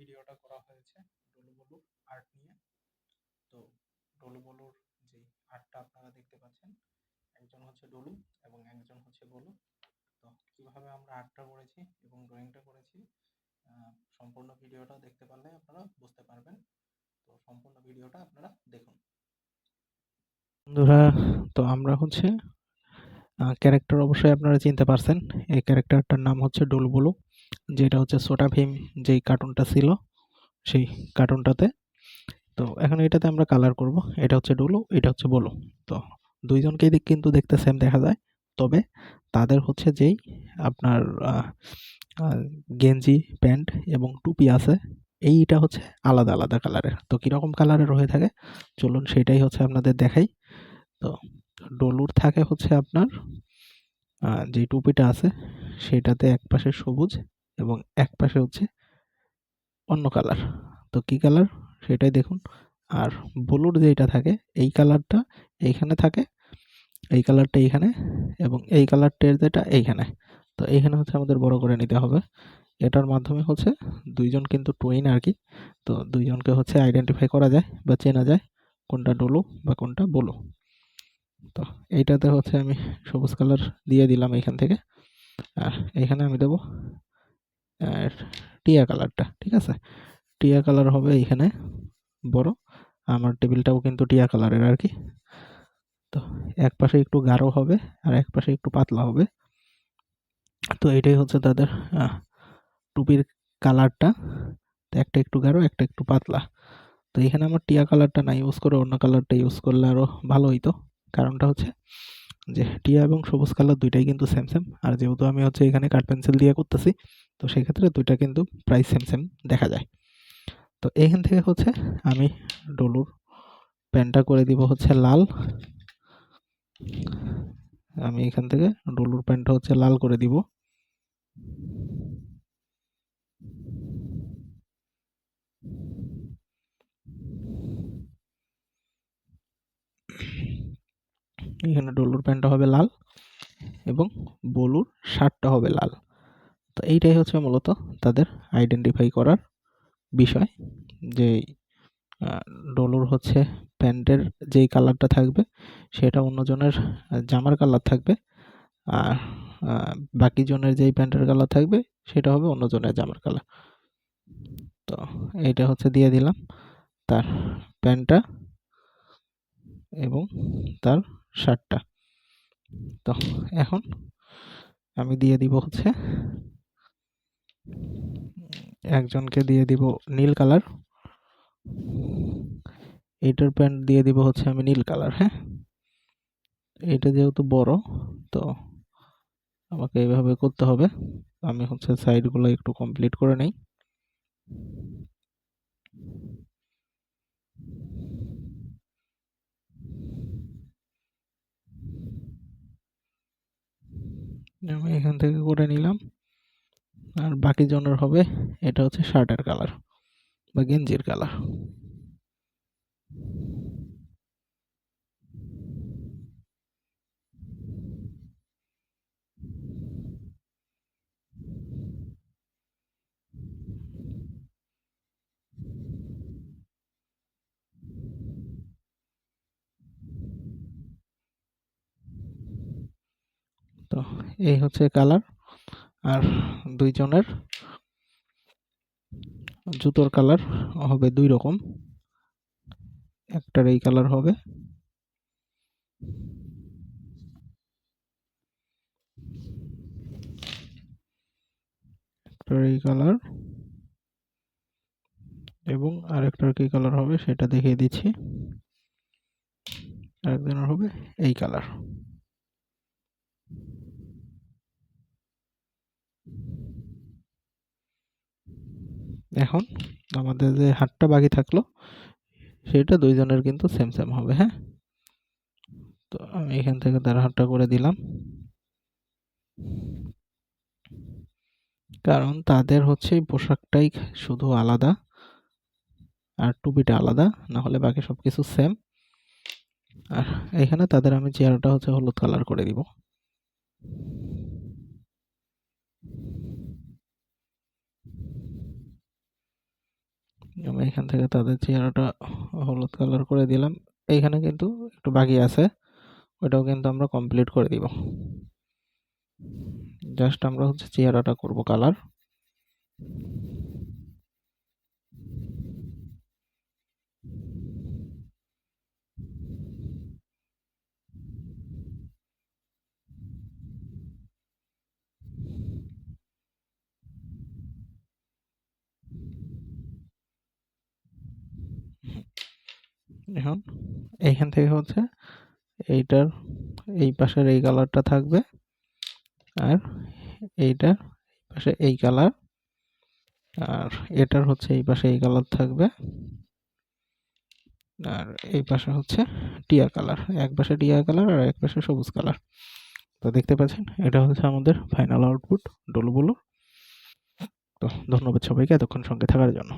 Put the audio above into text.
ভিডিওটা করা হয়েছে ডলুবলুর আর্ট নিয়ে। তো ডলু বলুর যে আর্টটা আপনারা দেখতে পাচ্ছেন, একজন হচ্ছে ডলু এবং একজন হচ্ছে বলু। তো কীভাবে আমরা আর্টটা করেছি এবং ড্রয়িংটা করেছি সম্পূর্ণ ভিডিওটা দেখতে পারলে আপনারা বুঝতে পারবেন। তো সম্পূর্ণ ভিডিওটা আপনারা দেখুন। বন্ধুরা, তো আমরা হচ্ছে ক্যারেক্টার অবশ্যই আপনারা চিনতে পারছেন। এই ক্যারেক্টারটার নাম হচ্ছে ডুলবুলু যেটা হচ্ছে সোটা ভীম যেই কার্টুনটা ছিল, সেই কার্টুনটাতে তো এখন এটাতে আমরা কালার করব। এটা হচ্ছে ডুলু এটা হচ্ছে বলু তো দুইজনকেই দিক কিন্তু দেখতে সেম দেখা যায়। তবে তাদের হচ্ছে যেই আপনার গেঞ্জি প্যান্ট এবং টুপি আছে, এইটা হচ্ছে আলাদা আলাদা কালারের তো কীরকম কালারের হয়ে থাকে? চলুন সেটাই হচ্ছে আপনাদের দেখাই। তো ডলুর থাকে হচ্ছে আপনার যে টুপিটা আছে, সেটাতে এক পাশে সবুজ এবং এক পাশে হচ্ছে অন্য কালার তো কী কালার সেটাই দেখুন। আর ব্লুর যেটা থাকে, এই কালারটা এইখানে থাকে, এই কালারটা এইখানে এবং এই কালারটার যেটা এইখানে। তো এইখানে হচ্ছে আমাদের বড় করে নিতে হবে। এটার মাধ্যমে হচ্ছে দুইজন কিন্তু টুইন আর কি তো দুইজনকে হচ্ছে আইডেন্টিফাই করা যায় বা চেনা যায় কোনটা ডলু বা কোনটা বলু তো এইটাতে হচ্ছে আমি সবুজ কালার দিয়ে দিলাম এইখান থেকে। আর এখানে আমি দেবো টিয়া কালারটা, ঠিক আছে? টিয়া কালার হবে এইখানে বড়, আমার টেবিলটাও কিন্তু টিয়া কালারের আর কি। তো এক পাশে একটু গাঢ় হবে আর এক পাশে একটু পাতলা হবে। তো এটাই হচ্ছে তাদের টুপির কালারটা। তো একটা একটু গাঢ়, একটা একটু পাতলা। তো এখানে আমার টিয়া কালারটা না ইউজ করে অন্য কালারটা ইউজ করলে আরও ভালো হইতো কারণটা হচ্ছে যে টিয়া এবং সবুজ কালার দুইটাই কিন্তু সেম সেম আর যেহেতু আমি হচ্ছে এখানে কাঠ পেন্সিল দিয়ে করতেছি তো সেক্ষেত্রে দুইটা কিন্তু প্রায় সেম সেম দেখা যায়। তো এখান থেকে হচ্ছে আমি ডলুর প্যান্টটা করে দিব হচ্ছে লাল। আমি এখান থেকে ডলুর প্যান্টটা হচ্ছে লাল করে দিব। এখানে ডলুর প্যান্টটা হবে লাল এবং বলুর শার্টটা হবে লাল। তো এইটাই হচ্ছে মূলত তাদের আইডেন্টিফাই করার বিষয় যে ডলুর হচ্ছে প্যান্টের যেই কালারটা থাকবে সেটা অন্যজনের জামার কালার থাকবে আর বাকি জনের যেই প্যান্টের কালার থাকবে সেটা হবে অন্যজনের জামার কালার তো এইটা হচ্ছে দিয়ে দিলাম তার প্যান্টটা এবং তার শার্টটা তো এখন আমি দিয়ে দিব হচ্ছে একজনকে দিয়ে দিব নীল কালার। এইটার প্যান্ট দিয়ে দিব হচ্ছে আমি নীল কালার হ্যাঁ? এটা যেহেতু বড়, তো আমাকে এইভাবে করতে হবে। আমি হচ্ছে সাইডগুলো একটু কমপ্লিট করে নেই। আমি এখান থেকে করে নিলাম। আর বাকি জনের হবে, এটা হচ্ছে শার্টের কালার বা গেঞ্জির কালার তো এই হচ্ছে কালার আর দুইজনের জুতোর কালার হবে দুই রকম। একটার এই কালার হবে। একটার এই কালার এবং আরেকটার কি কালার হবে সেটা দেখিয়ে দিচ্ছি। আরেকজনের হবে এই কালার। এখন আমাদের যে হাতটা বাকি থাকল, সেটা দুইজনের কিন্তু সেম সেম হবে হ্যাঁ? তো আমি এখান থেকে তার হাতটা করে দিলাম। কারণ তাদের হচ্ছে পোশাকটাই শুধু আলাদা আর টুপিটা আলাদা, না হলে বাকি সব কিছু সেম আর এখানে তাদের আমি চেয়ারটা হচ্ছে হলুদ কালার করে দিব। আমি এখান থেকে তাদের চেহারাটা হলুদ কালার করে দিলাম। এইখানে কিন্তু একটু বাকি আছে, ওইটাও কিন্তু আমরা কমপ্লিট করে দিব। জাস্ট আমরা হচ্ছে চেহারাটা করব কালার এখন এইখান থেকে হচ্ছে এইটার এই পাশের এই কালারটা থাকবে আর এইটা এই পাশে এই কালার আর এটার হচ্ছে এই পাশে এই কালার থাকবে আর এই পাশে হচ্ছে টিয়া কালার। এক পাশে টিয়া কালার আর এক পাশে সবুজ কালার। তো দেখতে পাচ্ছেন, এটা হচ্ছে আমাদের ফাইনাল আউটপুট ডলুবুলো। তো ধন্যবাদ সবাইকে এতক্ষণ সঙ্গে থাকার জন্য।